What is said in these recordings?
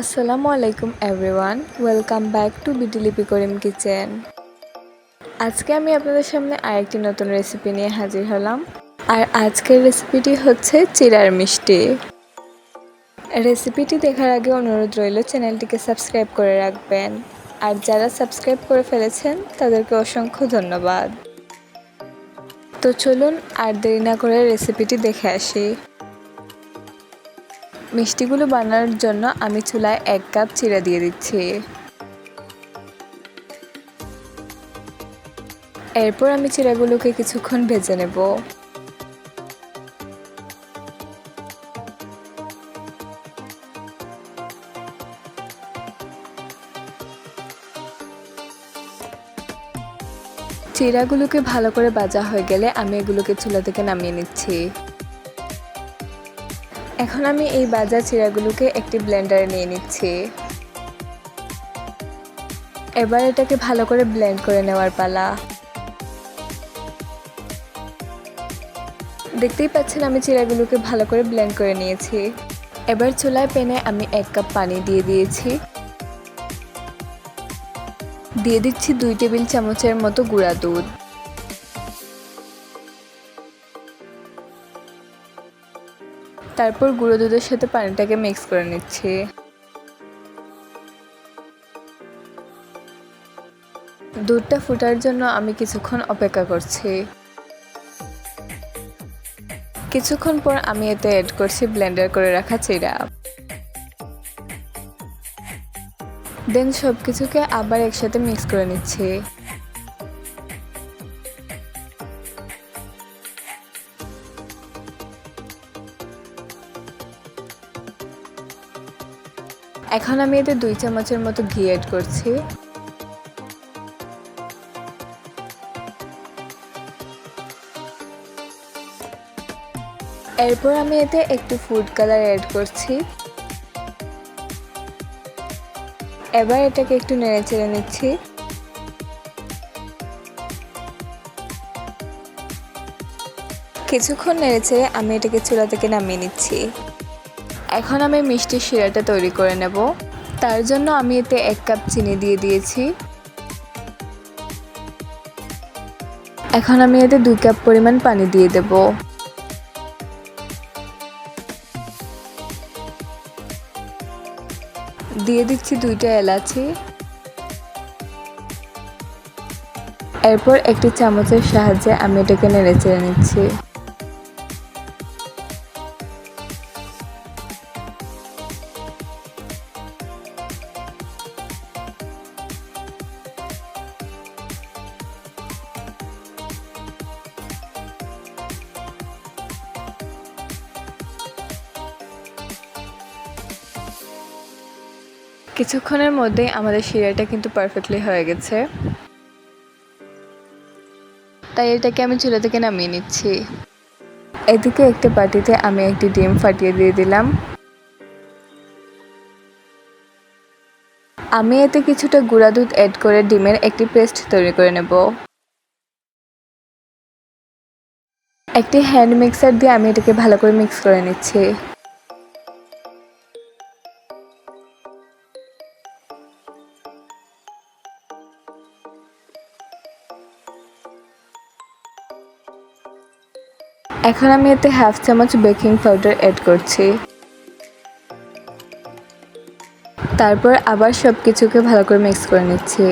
আসসালামু আলাইকুম everyone, welcome back two বিটি লিপি করিম কিচেন। আজকে আমি আপনাদের সামনে আরেকটি নতুন রেসিপি নিয়ে হাজির হলাম। আর আজকের রেসিপিটি হচ্ছে চিরার মিষ্টি। রেসিপিটি দেখার আগে অনুরোধ রইল, চ্যানেলটিকে সাবস্ক্রাইব করে রাখবেন। আর যারা সাবস্ক্রাইব করে ফেলেছেন, তাদেরকে অসংখ্য ধন্যবাদ। তো চলুন আর দেরি না করে রেসিপিটি দেখে আসি। মিষ্টিগুলো বানানোর জন্য আমি চুলায় এক কাপ চিড়া দিয়ে দিচ্ছি। এরপর আমি চিড়াগুলোকে কিছুক্ষণ ভেজে নেব। চিড়াগুলোকে ভালো করে ভাজা হয়ে গেলে আমি এগুলোকে চুলা থেকে নামিয়ে নিচ্ছি। এখন আমি এই বাজা চিড়াগুলোকে একটি ব্লেন্ডারে নিয়ে নিচ্ছি। এবার এটাকে ভালো করে ব্লেন্ড করে নেওয়ার পালা। দেখতেই পাচ্ছেন আমি চিড়াগুলোকে ভালো করে ব্লেন্ড করে নিয়েছি। এবার চুলায় পেনে আমি এক কাপ পানি দিয়ে দিয়েছি। দিয়ে দিচ্ছি দুই টেবিল চামচের মতো গুঁড়া দুধ। তারপর গুঁড়ো দুধের সাথে পানিটাকে মিক্স করে নিচ্ছি। দুধটা ফুটার জন্য আমি কিছুক্ষণ অপেক্ষা করছি। কিছুক্ষণ পর আমি এতে অ্যাড করছি ব্লেন্ডার করে রাখা চিরা। দেন সব কিছুকে আবার একসাথে মিক্স করে নিচ্ছি। এখন আমি এতে দুই চামচের মতো ঘি অ্যাড করছি। এরপর আমি এতে একটু ফুড কালার অ্যাড করছি। এবার এটাকে একটু নেড়ে চেড়ে নিচ্ছি। কিছুক্ষণ নেড়ে চেড়ে আমি এটাকে চুলা থেকে নামিয়ে নিচ্ছি। এখন আমি মিষ্টির শিরাটা তৈরি করে নেব। তার জন্য আমি এতে এক কাপ চিনি দিয়ে দিয়েছি। এখন আমি এতে দুই কাপ পরিমাণ পানি দিয়ে দেব। দিয়ে দিচ্ছি দুইটা এলাচি। এরপর একটি চামচের সাহায্যে আমি এটাকে নেড়ে চেড়ে নিচ্ছি। কিছুক্ষণের মধ্যেই আমাদের শিরাটা কিন্তু পারফেক্টলি হয়ে গেছে। তাই এটাকে আমি চুলা থেকে নামিয়ে নিচ্ছি। এদিকে একটি বাটিতে আমি একটি ডিম ফাটিয়ে দিয়ে দিলাম। আমি এতে কিছুটা গুঁড়া দুধ অ্যাড করে ডিমের একটি পেস্ট তৈরি করে নেব। একটি হ্যান্ড মিক্সার দিয়ে আমি এটাকে ভালো করে মিক্স করে নিচ্ছি। এখন আমি এতে হাফ চামচ বেকিং পাউডার অ্যাড করছি। তারপর আবার সব কিছুকে ভালো করে মিক্স করে নিচ্ছি।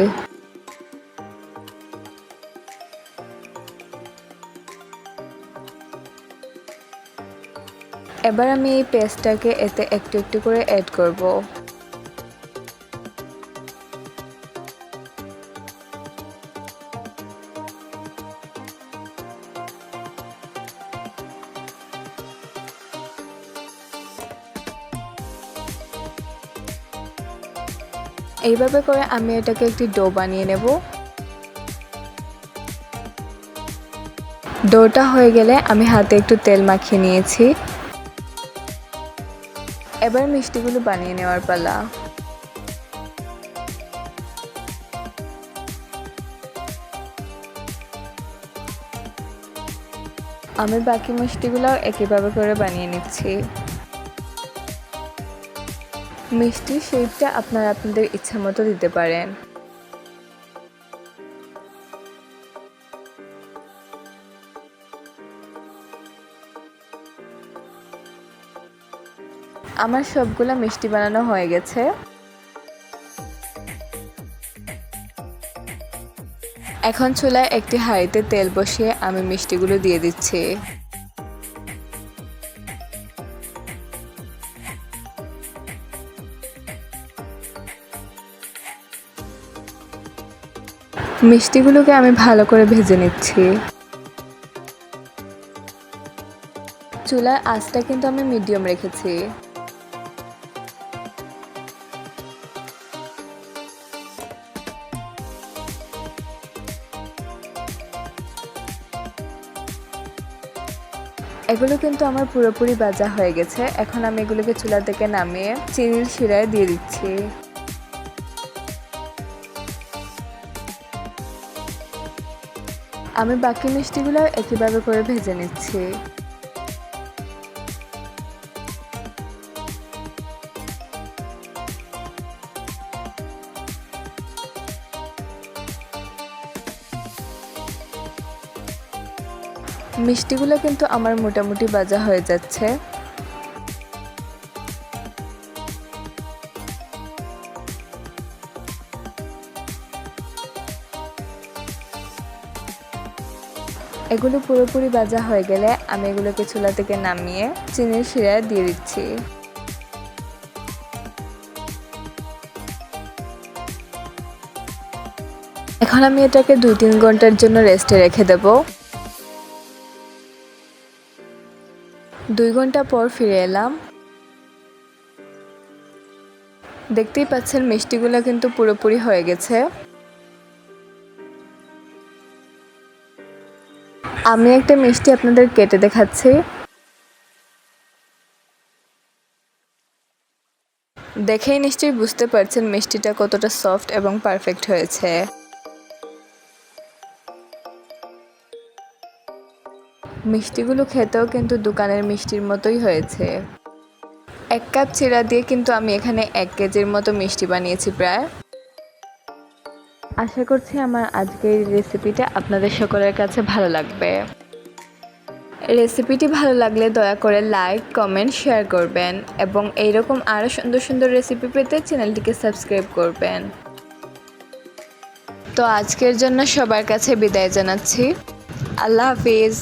এবার আমি এই পেস্টটাকে এতে একটু একটু করে অ্যাড করব। এইভাবে করে আমি এটাকে একটি ডো বানিয়ে নেব। ডোটা হয়ে গেলে আমি হাতে একটু তেল মাখিয়ে নিয়েছি। এবার মিষ্টিগুলো বানিয়ে নেওয়ার পালা। আমি বাকি মিষ্টিগুলো একইভাবে করে বানিয়ে নিচ্ছি। মিষ্টির শেপটা আপনারা আপনাদের ইচ্ছা মতো দিতে পারেন। আমার সবগুলো মিষ্টি বানানো হয়ে গেছে। এখন চুলায় একটি হাঁড়িতে তেল বসিয়ে আমি মিষ্টিগুলো দিয়ে দিচ্ছি। মিষ্টিগুলোকে আমি ভালো করে ভেজে নিচ্ছি। চুলার আঁচটা কিন্তু আমি মিডিয়াম রেখেছি। এগুলো কিন্তু আমার পুরোপুরি বাজা হয়ে গেছে। এখন আমি এগুলোকে চুলা থেকে নামিয়ে চিনির শিরায় দিয়ে দিচ্ছি। আমি বাকি মিষ্টিগুলো একইভাবে করে ভেজে নিচ্ছি। মিষ্টিগুলো কিন্তু আমার মোটামুটি বাজা হয়ে যাচ্ছে। এগুলো পুরোপুরি ভাজা হয়ে গেলে আমি এগুলোকে চুলা থেকে নামিয়ে চিনির শিরায় দিয়ে দিচ্ছি। এখন আমি এটাকে দুই তিন ঘণ্টার জন্য রেস্টে রেখে দেব। দুই ঘণ্টা পর ফিরে এলাম। দেখতেই পাচ্ছেন মিষ্টিগুলো কিন্তু পুরোপুরি হয়ে গেছে। আমি একটা মিষ্টি আপনাদের কেটে দেখাচ্ছি। দেখেই নিশ্চয়ই বুঝতে পারছেন মিষ্টিটা কতটা সফট এবং পারফেক্ট হয়েছে। মিষ্টিগুলো খেতেও কিন্তু দোকানের মিষ্টির মতোই হয়েছে। এক কাপ চিরা দিয়ে কিন্তু আমি এখানে এক কেজির মতো মিষ্টি বানিয়েছি প্রায়। আশা করছি আমার আজকের রেসিপিটা আপনাদের সকলের কাছে ভালো লাগবে। রেসিপিটি ভালো লাগলে দয়া করে লাইক কমেন্ট শেয়ার করবেন এবং এইরকম আরও সুন্দর সুন্দর রেসিপি পেতে চ্যানেলটিকে সাবস্ক্রাইব করবেন। তো আজকের জন্য সবার কাছে বিদায় জানাচ্ছি। আল্লাহ হাফিজ।